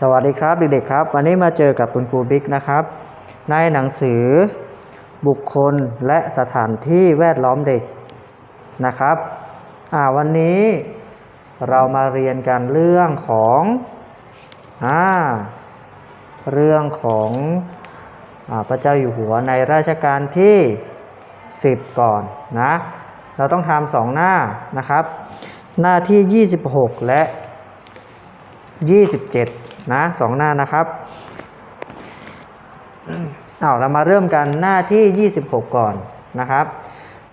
สวัสดีครับเด็กๆครับ วันนี้มาเจอกับคุณครูบิ๊กนะครับ ในหนังสือบุคคลและสถานที่แวดล้อมเด็กนะครับอ่าวันนี้เรามาเรียนกันเรื่องของอ่าเรื่องของอพระเจ้าอยู่หัวในราชการที่ 10 ก่อนนะเราต้องทำสองหน้านะครับ หน้าที่ 26 และ 27 นะสองหน้านะครับเอาเรามาเริ่มกันหน้าที่ 26 ก่อนนะครับ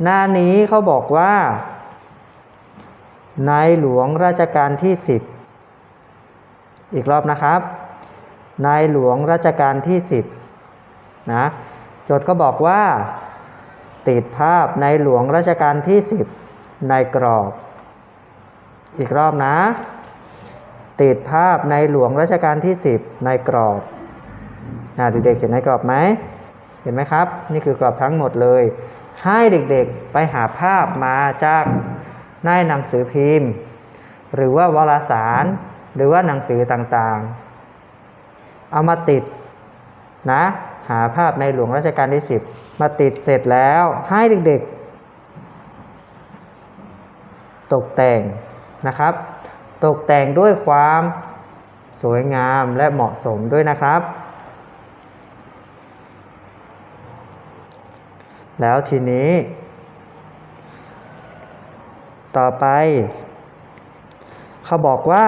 หน้านี้เขาบอกว่าในหลวงราชการที่ 10 อีกรอบนะครับในหลวงราชการที่ 10นะโจทย์ก็บอกว่า ติดภาพในหลวงราชการที่ 10 ในกรอบ อีกรอบนะ ติดภาพในหลวงรัชกาลที่ 10 ในกรอบอ่าเด็กๆเห็นในกรอบไหมเห็นไหมครับ นี่คือกรอบทั้งหมดเลย ให้เด็กๆไปหาภาพมาจากในหนังสือพิมพ์ หรือว่าวารสาร หรือว่าหนังสือต่างๆ เอามาติดนะหาภาพในหลวงรัชกาลที่ 10 มาติดเสร็จแล้วให้เด็กๆ ตกแต่งนะครับ ตกแต่งด้วยความสวยงามและเหมาะสมด้วยนะครับ แล้วทีนี้ ต่อไป เขาบอกว่า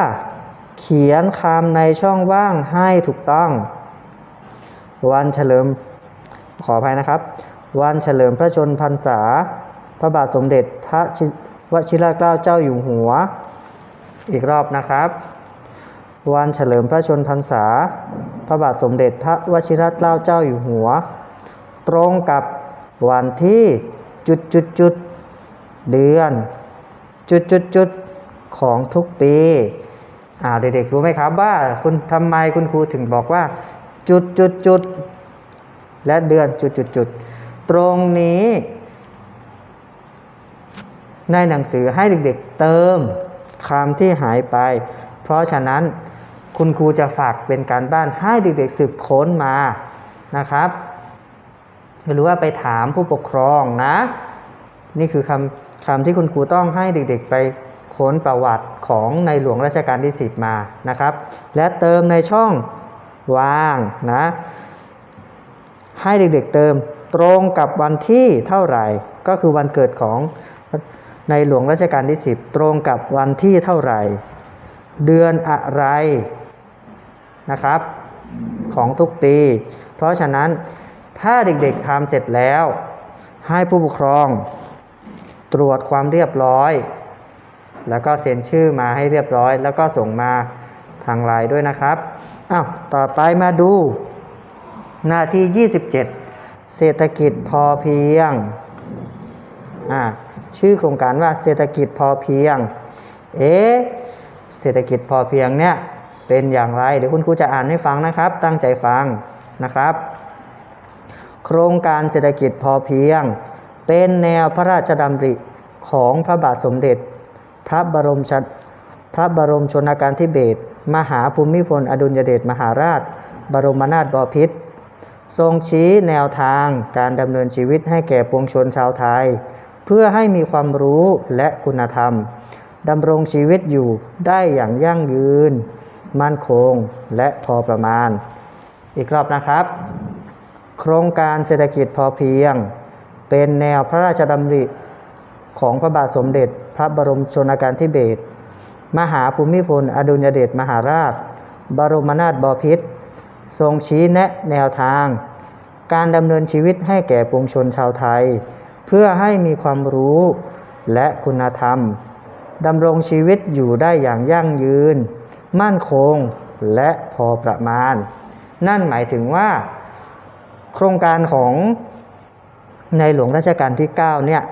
เขียนคำในช่องว่างให้ถูกต้อง วันเฉลิม ขออภัยนะครับ วันเฉลิมพระชนพรรษา พระบาทสมเด็จพระวชิรเกล้าเจ้าอยู่หัว อีกรอบนะครับ วันเฉลิมพระชนพรรษา พระบาทสมเด็จพระวชิรเกล้าเจ้าอยู่หัว ตรงกับวันที่จุดจุดจุดเดือน จุดจุดจุดของทุกปีอ่าเด็กๆรู้ไหมครับว่าคุณทำไมคุณครูถึงบอกว่า จุดจุดจุดและเดือนจุดจุดจุดตรงนี้ ในหนังสือให้เด็กๆเติม คำที่หายไป เพราะฉะนั้นคุณครูจะฝากเป็นการบ้านให้เด็กๆสืบค้นมานะครับ หรือว่าไปถามผู้ปกครองนะ นี่คือคำคำที่คุณครูต้องให้เด็กๆไปค้นประวัติของในหลวงรัชกาลที่ 10 มานะครับ และเติมในช่องว่างนะ ให้เด็กๆเติมตรงกับวันที่เท่าไหร่ ก็คือวันเกิดของ ในหลวงรัชกาลที่ 10 ตรงกับวันที่เท่าไหร่ เดือนอะไรนะครับ ของทุกปี เพราะฉะนั้นถ้าเด็กๆทำเสร็จแล้ว ให้ผู้ปกครอง ตรวจความเรียบร้อย แล้วก็เซ็นชื่อมาให้เรียบร้อย แล้วก็ส่งมาทางไลน์ด้วยนะครับอ้าวต่อไปมาดู หน้าที่ 27 เศรษฐกิจพอเพียง อ่าชื่อโครงการว่าเศรษฐกิจพอเพียง เอ๊ะเศรษฐกิจพอเพียงเนี่ยเป็นอย่างไร เดี๋ยวคุณครูจะอ่านให้ฟังนะครับ ตั้งใจฟังนะครับ โครงการเศรษฐกิจพอเพียง เป็นแนวพระราชดำริของพระบาทสมเด็จ พระบรมชนพระบรมชนกาธิเบศรมหาภูมิพล อดุลยเดชมหาราช บรมนาถบพิตรทรงชี้แนวทางการดำเนินชีวิตให้แก่ปวงชนชาวไทย พื่อให้มีความรู้และคุณธรรมดำรงชีวิตอยู่ได้อย่างยั่งยืน มั่นคงและพอประมาณ อีกรอบนะครับ โครงการเศรษฐกิจพอเพียง เป็นแนวพระราชดำริของพระบาทสมเด็จพระบรมชนกาธิเบศรมหาภูมิพลอดุลยเดชมหาราช บรมนาถบพิตรทรงชี้แนะแนวทาง การดำเนินชีวิตให้แก่ปวงชนชาวไทย เพื่อให้มีความรู้และคุณธรรมดำรงชีวิตอยู่ได้อย่างยั่งยืน มั่นคงและพอประมาณ นั่นหมายถึงว่า โครงการของในหลวงรัชกาลที่ 9 เนี่ย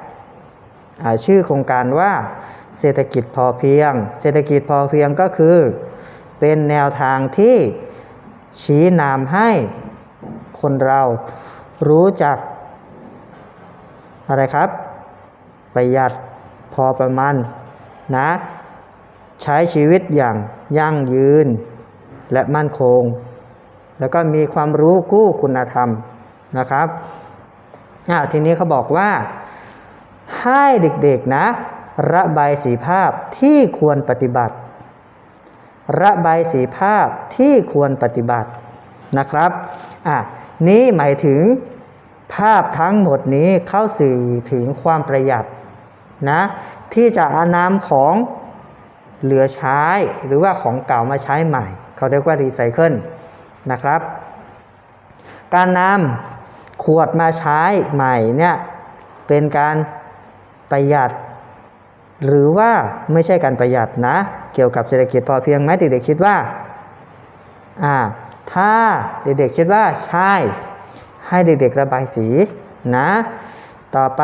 ชื่อโครงการว่าเศรษฐกิจพอเพียง เศรษฐกิจพอเพียงก็คือ เป็นแนวทางที่ชี้นำให้คนเรารู้จัก อะไรครับ ประหยัดพอประมาณนะ ใช้ชีวิตอย่างยั่งยืนและมั่นคง แล้วก็มีความรู้กู้คุณธรรมนะครับอ่าทีนี้เขาบอกว่า ให้เด็กๆนะ ระบายสีภาพที่ควรปฏิบัติ ระบายสีภาพที่ควรปฏิบัตินะครับอะนี้หมายถึง ภาพทั้งหมดนี้เข้าสื่อถึงความประหยัดนะที่จะอาน้ำของเหลือใช้หรือว่าของเก่ามาใช้ใหม่ เขาเรียกว่ารีไซเคิลนะครับ การนำขวดมาใช้ใหม่เนี่ยเป็นการประหยัด หรือว่าไม่ใช่การประหยัดนะ เกี่ยวกับเศรษฐกิจพอเพียงไหมเด็กๆคิดว่าอ่าถ้าเด็กๆคิดว่าใช่ ให้เด็กๆระบายสีนะ ต่อไป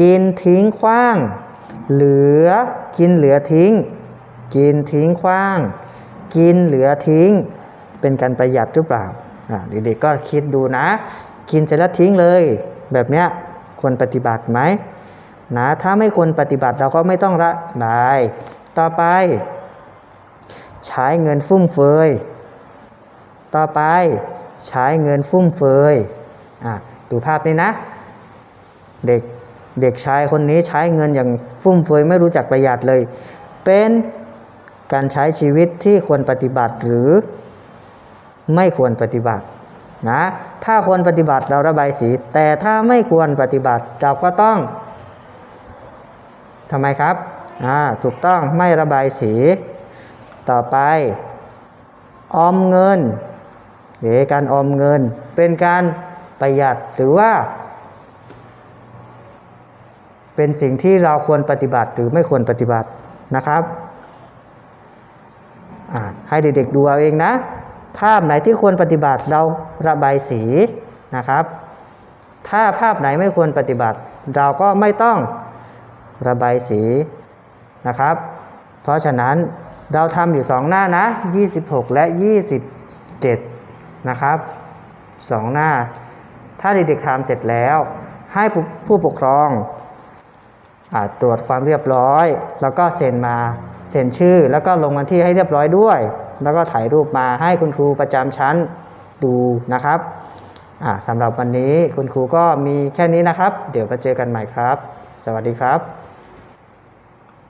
กินทิ้งขว้าง เหลือกินเหลือทิ้ง กินทิ้งขว้าง กินเหลือทิ้ง เป็นการประหยัดหรือเปล่าเด็กๆก็คิดดูนะ กินเสร็จแล้วทิ้งเลย แบบเนี้ยควรปฏิบัติไหมนะถ้าไม่ควรปฏิบัติเราก็ไม่ต้องระบาย ต่อไป ใช้เงินฟุ่มเฟือยต่อไป ใช้เงินฟุ่มเฟือยอะดูภาพนี้นะ เด็กเด็กชายคนนี้ใช้เงินอย่างฟุ่มเฟือยไม่รู้จักประหยัดเลย เป็นการใช้ชีวิตที่ควรปฏิบัติหรือไม่ควรปฏิบัตินะถ้าควรปฏิบัติเราระบายสี แต่ถ้าไม่ควรปฏิบัติเราก็ต้องทำไมครับอ่าถูกต้องไม่ระบายสี ต่อไป ออมเงิน หรือการออมเงิน เป็นการประหยัดหรือว่า เป็นสิ่งที่เราควรปฏิบัติหรือไม่ควรปฏิบัตินะครับให้เด็กๆดูเอาเองนะ ภาพไหนที่ควรปฏิบัติเราระบายสีนะครับ ถ้าภาพไหนไม่ควรปฏิบัติ เราก็ไม่ต้องระบายสีนะครับ เพราะฉะนั้นเราทำอยู่2หน้านะ 26 และ 27 นะครับ 2 หน้า ถ้าเด็กๆทำเสร็จแล้ว ให้ผู้ปกครองอตรวจความเรียบร้อย แล้วก็เซ็นมาเซ็นชื่อ แล้วก็ลงวันที่ให้เรียบร้อยด้วย แล้วก็ถ่ายรูปมาให้คุณครูประจำชั้นดูนะครับอ่าสำหรับวันนี้คุณครูก็มีแค่นี้นะครับ เดี๋ยวมาเจอกันใหม่ครับ สวัสดีครับ